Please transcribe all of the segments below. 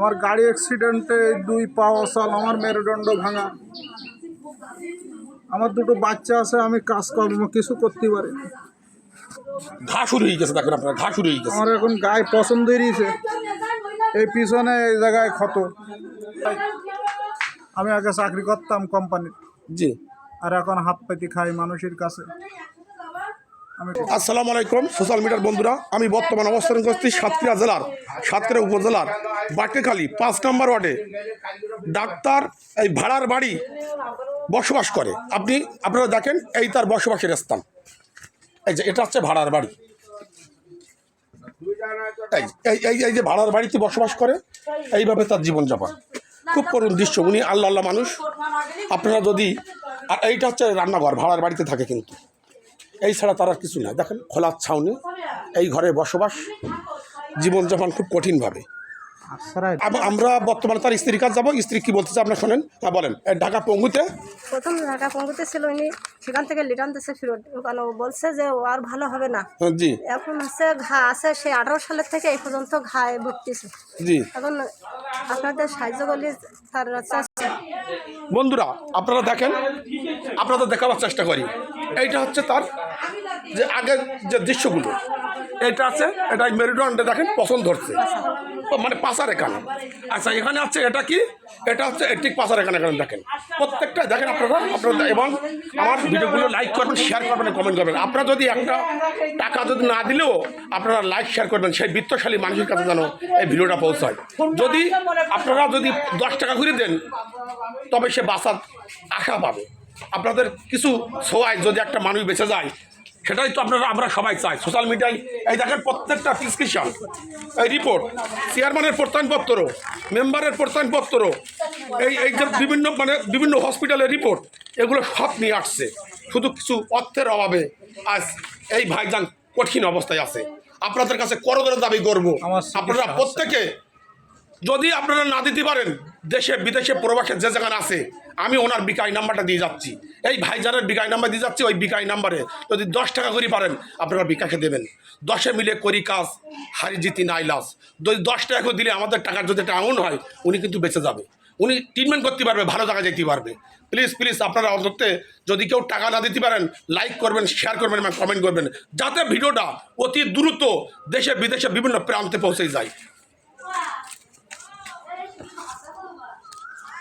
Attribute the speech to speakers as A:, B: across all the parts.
A: আমার গাড়ি অ্যাক্সিডেন্টে দুই পা অসাল আমার মেরুদণ্ড ভাঙা। আমার দুটো বাচ্চা আছে আমি কাজ কাজকর্ম কিছু করতে পারি।
B: ঘা শুরু হয়ে গেছে দেখেন আপনার ঘা শুরু হয়ে গেছে।
A: আমার এখন গায়ে পছন্দ হয়েছে। এই পিছনে এই জায়গায় ক্ষত। আমি আগে চাকরি করতাম কোম্পানির
B: জি।
A: আর এখন হাত পেতে খাই মানুষের কাছে।
B: আসসালামু আলাইকুম সোশ্যাল মিডিয়ার বন্ধুরা। আমি বর্তমান অবস্থান করছি সাতক্ষীরা জেলার, সাতক্ষীরা উপজেলার, বাটেখালী, পাঁচ নম্বর ওয়ার্ডে। ডাক্তার এই ভাড়ার বাড়ি বসবাস করে। আপনি, আপনারা দেখেন, এই তার বসবাসের স্থান। এই যে, এটা হচ্ছে ভাড়ার বাড়ি। এই, এই- এই যে ভাড়ার বাড়িতে বসবাস করে, এইভাবে তার জীবনযাপন। খুব করুণ দৃশ্য। উনি আল্লাহ আল্লাহ মানুষ। আপনারা যদি আর এইটা হচ্ছে রান্নাঘর, ভাড়ার বাড়িতে থাকে কিন্তু। এই ছাড়া তার আর কিছু না। দেখেন খোলার ছাউনি এই ঘরে বসবাস জীবনযাপন খুব কঠিনভাবে। আমরা বর্তমানে তার স্ত্রীর কাছে যাব। স্ত্রী কি বলতেছে আপনার শোনেন হ্যাঁ বলেন। ঢাকা পঙ্গুতে?
C: প্রথম ঢাকা পঙ্গুতে ছিল উনি সেখান থেকে লিটান দেশে ফেরত ওখানে ও বলছে যে ও আর ভালো হবে না।
B: হ্যাঁ, জি।
C: এখন হচ্ছে ঘা আছে সে আঠারো সালের থেকে এই পর্যন্ত ঘায়ে ভুগতেছে।
B: জি।
C: এখন আপনাদের সাহায্য করলে তার
B: বন্ধুরা আপনারা দেখেন আপনাদের দেখাবার চেষ্টা করি। এইটা হচ্ছে তার যে আগের যে দৃশ্যগুলো, এটা আছে, এটা মেরুদণ্ডে দেখেন পছন্দ ধরছে মানে পাশার এখানে। আচ্ছা এখানে আছে এটা কি? এটা হচ্ছে ঠিক পাশার এখানে এখানে দেখেন। প্রত্যেকটা দেখেন আপনারা আপনারা এবং আমার ভিডিওগুলো লাইক করবেন শেয়ার করবেন কমেন্ট করবেন। আপনারা যদি একটা টাকা যদি না দিলেও আপনারা লাইক শেয়ার করবেন, সেই বৃত্তশালী মানুষের কাছে যেন এই ভিডিওটা পৌঁছায়। যদি আপনারা যদি দশ টাকা ঘুরে দেন, তবে সে বাঁচার আশা পাবে। আপনাদের কিছু ছোঁয়ায় যদি একটা মানুষ বেঁচে যায় সেটাই তো আপনারা আমরা সবাই চাই। সোশ্যাল মিডিয়ায় এই দেখেন প্রত্যেকটা প্রিসক্রিপশন এই রিপোর্ট চেয়ারম্যানের প্রত্যয়নপত্র মেম্বারের প্রত্যয়নপত্র এই এই যে বিভিন্ন মানে বিভিন্ন হসপিটালের রিপোর্ট এগুলো সব নিয়ে আসছে। শুধু কিছু অর্থের অভাবে আজ এই ভাইজান কঠিন অবস্থায় আছে। আপনাদের কাছে করদরে দাবি করব। আপনারা প্রত্যেকে যদি আপনারা না দিতে পারেন, দেশে, বিদেশে প্রবাসে যে যেখানে আছে, আমি ওনার বিকাই নাম্বারটা দিয়ে যাচ্ছি। এই ভাইজানের বিকাই নাম্বার দিয়ে যাচ্ছি, ওই বিকাই নাম্বারে। যদি দশ টাকা করে পারেন, আপনারা বিকাশে দেবেন। দশে মিলে করি কাজ, হারি জিতি নাই লাস যদি দশ টাকা করে দিলে আমাদের টাকার যদি একটা আউন হয়, উনি কিন্তু বেঁচে যাবে। উনি ট্রিটমেন্ট করতে পারবে, ভালো জায়গায় যেতে পারবে। প্লিজ প্লিজ আপনারা অন্তত যদি কেউ টাকা না দিতে পারেন লাইক করবেন শেয়ার করবেন এবং কমেন্ট করবেন, যাতে ভিডিওটা অতি দ্রুত দেশে, বিদেশে বিভিন্ন প্রান্তে পৌঁছে যায়
D: সাহায্য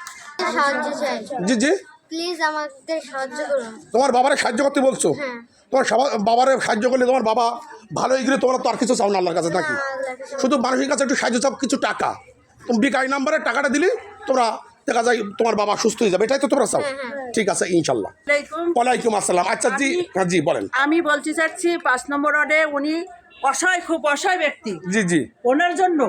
D: চাই
B: জি জি।
D: প্লিজ সাহায্য করুন।
B: তোমার বাবারে সাহায্য করতে বলছো?
D: হ্যাঁ।
B: তোমার বাবারে সাহায্য করলে তোমার বাবা ভালো হয়ে গেলে তোমার তো আর কিছু চাও না আল্লাহর কাছে নাকি? শুধু মানুষের কাছে একটু সাহায্য চাও কিছু টাকা। তুমি বিকাই নাম্বারে টাকাটা দিলে তোমরা দেখা যায় তোমার বাবা সুস্থ হয়ে যাবে এটাই তো তোমরা চাও? ঠিক আছে ইনশাল্লাহ। ওয়ালাইকুম। আসসালাম। আচ্ছা জি হ্যাঁ জি বলেন।
E: আমি বলতে চাচ্ছি পাঁচ নম্বর ওয়ার্ডে উনি অসহায় খুব অসহায় ব্যক্তি।
B: জি জি।
E: ওনার জন্য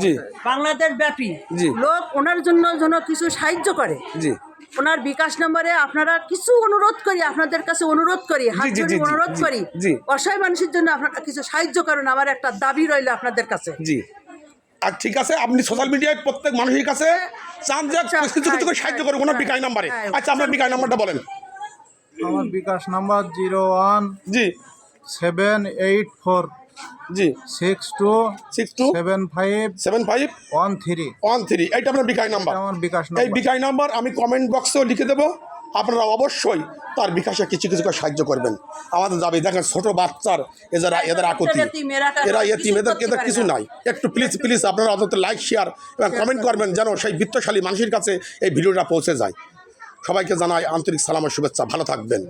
B: জি।
E: বাংলাদেশ ব্যাপী
B: জি।
E: লোক ওনার জন্য যেন কিছু সাহায্য করে।
B: জি।
E: ওনার বিকাশ নম্বরে আপনারা কিছু অনুরোধ করি আপনাদের কাছে অনুরোধ করি হাত
B: জি, জি,
E: অনুরোধ করি।
B: জি।
E: অসহায় মানুষের জন্য আপনারা কিছু সাহায্য করুন আমার একটা দাবি রইল আপনাদের কাছে।
B: জি। আর ঠিক আছে আপনি সোশ্যাল মিডিয়ায় প্রত্যেক মানুষের কাছে চান যে
E: আচ্ছা,
B: কিছু কিছু করে
E: হ্যাঁ,
B: সাহায্য করুন ওনার বিকাই নাম্বারে।
E: হ্যাঁ।
B: আচ্ছা আপনার বিকাই নাম্বারটা বলেন।
A: আমার বিকাশ নাম্বার জিরো ওয়ান
B: জি।
A: Seven eight four.
B: জি।
A: Six two
B: six two
A: seven five
B: seven five
A: one three
B: one three এইটা আপনার বিকাই নাম্বার।
A: আমার বিকাশ
B: এই
A: নাম্বার।
B: নাম্বার আমি কমেন্ট বক্সেও লিখে দেবো। আপনারা অবশ্যই তার বিকাশে কিছু কিছু সাহায্য করবেন। আমাদের যাবে দেখেন ছোট বাচ্চার এরা এদের আকুতি
E: এরা
B: এতিম এদের এদের কিছু নাই। একটু প্লিজ প্লিজ আপনারা অন্তত লাইক শেয়ার এবং কমেন্ট করবেন যেন সেই বৃত্তশালী মানুষের কাছে এই ভিডিওটা পৌঁছে যায়। সবাইকে জানাই আন্তরিক সালামের শুভেচ্ছা। ভালো থাকবেন।